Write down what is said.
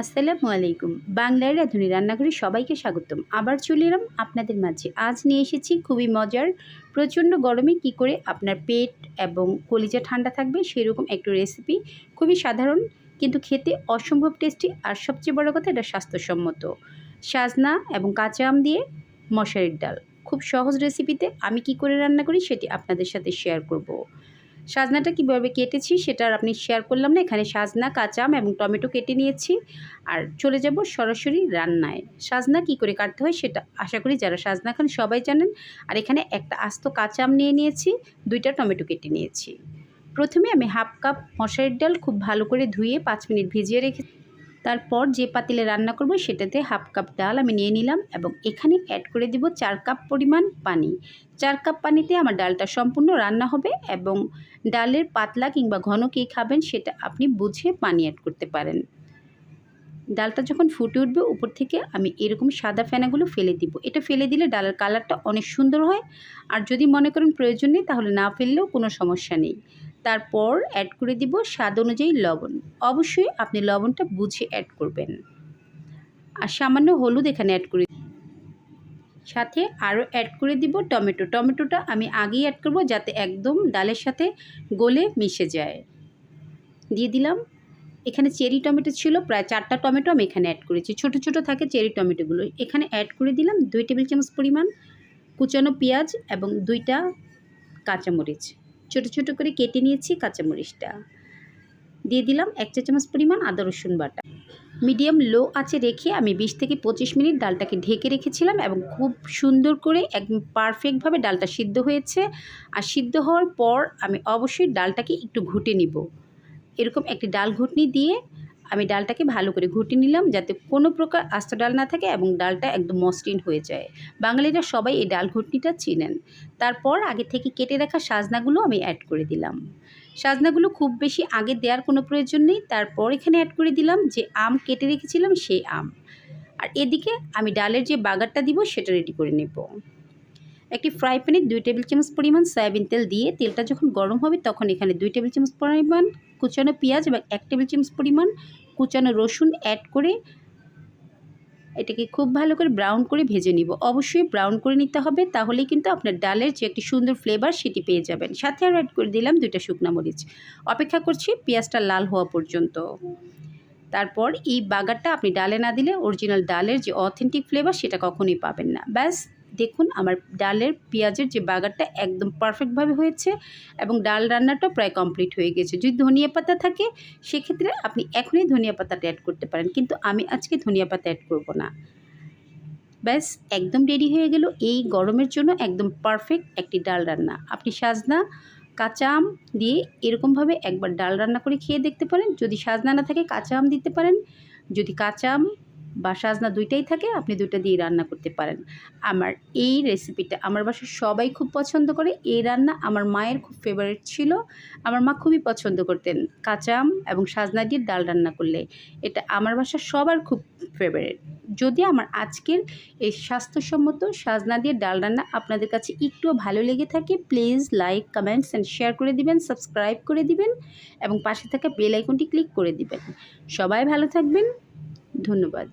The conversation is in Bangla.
আসসালামু আলাইকুম। বাংলার রাঁধুনি রান্নাঘরে সবাইকে স্বাগতম। আবার চলে এলাম আপনাদের মাঝে। আজ নিয়ে এসেছি খুবই মজার, প্রচণ্ড গরমে কি করে আপনার পেট এবং কলিজা ঠান্ডা থাকবে সেরকম একটু রেসিপি খুবই সাধারণ, কিন্তু খেতে অসম্ভব টেস্টি আর সবচেয়ে বড় কথা এটা স্বাস্থ্যসম্মত। সাজনা এবং কাঁচা আম দিয়ে মশারির ডাল। খুব সহজ রেসিপিতে আমি কি করে রান্না করি সেটি আপনাদের সাথে শেয়ার করব। সাজনাটা কীভাবে কেটেছি সেটা আর আপনি শেয়ার করলাম না। এখানে সাজনা, কাঁচাম এবং টমেটো কেটে নিয়েছি। আর চলে যাব সরাসরি রান্নায়। সাজনা কি করে কাটতে হয় সেটা আশা করি যারা সাজনা খান সবাই জানেন। আর এখানে একটা আস্ত কাঁচাম নিয়ে নিয়েছি, দুইটা টমেটো কেটে নিয়েছি। প্রথমে আমি হাফ কাপ মশারির ডাল খুব ভালো করে ধুয়ে পাঁচ মিনিট ভিজিয়ে রেখে তারপর যে পাতিলে রান্না করব সেটাতে হাফ কাপ ডাল আমি নিয়ে নিলাম এবং এখানে অ্যাড করে দিব চার কাপ পরিমাণ পানি। চার কাপ পানিতে আমার ডালটা সম্পূর্ণ রান্না হবে এবং ডালের পাতলা কিংবা ঘন কী খাবেন সেটা আপনি বুঝে পানি অ্যাড করতে পারেন। ডালটা যখন ফুটে উঠবে উপর থেকে আমি এরকম সাদা ফেনাগুলো ফেলে দিব। এটা ফেলে দিলে ডালের কালারটা অনেক সুন্দর হয়। আর যদি মনে করেন প্রয়োজন নেই তাহলে না ফেললেও কোনো সমস্যা নেই। তারপর অ্যাড করে দিব স্বাদ অনুযায়ী লবণ। অবশ্যই আপনি লবণটা বুঝে অ্যাড করবেন। আর সামান্য হলুদ এখানে অ্যাড করে সাথে আরও অ্যাড করে দিব টমেটো। টমেটোটা আমি আগেই অ্যাড করব যাতে একদম ডালের সাথে গলে মিশে যায়। দিয়ে দিলাম। এখানে চেরি টমেটো ছিল, প্রায় চারটা টমেটো আমি এখানে অ্যাড করেছি। ছোট ছোট থাকে চেরি টমেটোগুলো। এখানে অ্যাড করে দিলাম দুই টেবিল চামচ পরিমাণ কুচানো পেঁয়াজ এবং দুইটা কাঁচামরিচ। ছোট ছোট করে কেটে নিয়েছি কাঁচামরিচটা। দিয়ে দিলাম এক চা চামচ পরিমাণ আদা, রসুন বাটা। মিডিয়াম লো আছে রেখে আমি বিশ থেকে পঁচিশ মিনিট ডালটাকে ঢেকে রেখেছিলাম এবং খুব সুন্দর করে একদম পারফেক্টভাবে ডালটা সিদ্ধ হয়েছে। আর সিদ্ধ হওয়ার পর আমি অবশ্যই ডালটাকে একটু ঘুটে নিব। এরকম একটি ডাল ঘুটনি দিয়ে আমি ডালটাকে ভালো করে ঘুটে নিলাম যাতে কোনো প্রকার আস্ত ডাল না থাকে এবং ডালটা একদম মসৃণ হয়ে যায়। বাঙালিরা সবাই এই ডাল ঘুটনিটা চিনেন। তারপর আগে থেকে কেটে রাখা সাজনাগুলো আমি অ্যাড করে দিলাম। সাজনাগুলো খুব বেশি আগে দেওয়ার কোনো প্রয়োজন নেই। তারপর এখানে অ্যাড করে দিলাম যে আম কেটে রেখেছিলাম সেই আম। আর এদিকে আমি ডালের যে বাগারটা দিব সেটা রেডি করে নেব। একটি ফ্রাই প্যানে দুই টেবিল চামচ পরিমাণ সয়াবিন তেল দিয়ে তেলটা যখন গরম হবে তখন এখানে দুই টেবিল চামচ পরিমাণ কুচানো পেঁয়াজ এবং এক টেবিল চামচ পরিমাণ কুচানো রসুন অ্যাড করে এটাকে খুব ভালো করে ব্রাউন করে ভেজে নিব। অবশ্যই ব্রাউন করে নিতে হবে, তাহলেই কিন্তু আপনার ডালের যে একটি সুন্দর ফ্লেভার সেটি পেয়ে যাবেন। সাথে আর অ্যাড করে দিলাম দুইটা শুকনো মরিচ। অপেক্ষা করছি পেঁয়াজটা লাল হওয়া পর্যন্ত। তারপর এই বাগারটা আপনি ডালে না দিলে অরিজিনাল ডালের যে অথেন্টিক ফ্লেভার সেটা কখনোই পাবেন না। ব্যাস দেখুন, আমার ডালের পেঁয়াজের যে বাগারটা একদম পারফেক্টভাবে হয়েছে এবং ডাল রান্নাটাও প্রায় কমপ্লিট হয়ে গেছে। যদি ধনিয়া পাতা থাকে, সেক্ষেত্রে আপনি এখনই ধনিয়া পাতাটা অ্যাড করতে পারেন, কিন্তু আমি আজকে ধনিয়া পাতা অ্যাড করব না। ব্যাস, একদম রেডি হয়ে গেল। এই গরমের জন্য একদম পারফেক্ট একটি ডাল রান্না। আপনি সাজনা, কাঁচা আম দিয়ে এরকমভাবে একবার ডাল রান্না করে খেয়ে দেখতে পারেন। যদি সাজনা না থাকে, কাঁচা আম দিতে পারেন। যদি কাঁচা আম বা সাজনা দুইটাই থাকে, আপনি দুইটা দিয়ে রান্না করতে পারেন। আমার এই রেসিপিটা আমার বাসার সবাই খুব পছন্দ করে। এই রান্না আমার মায়ের খুব ফেভারিট ছিল। আমার মা খুবই পছন্দ করতেন কাঁচা আম এবং সাজনা দিয়ে ডাল রান্না করলে। এটা আমার বাসার সবার খুব ফেভারিট যদি আমার আজকের এই স্বাস্থ্যসম্মত সাজনা দিয়ে ডাল রান্না আপনাদের কাছে একটুও ভালো লেগে থাকে please like comments and share করে দিবেন সাবস্ক্রাইব করে দিবেন এবং পাশে থাকা বেল আইকনটি ক্লিক করে দিবেন। সবাই ভালো থাকবেন। ধন্যবাদ।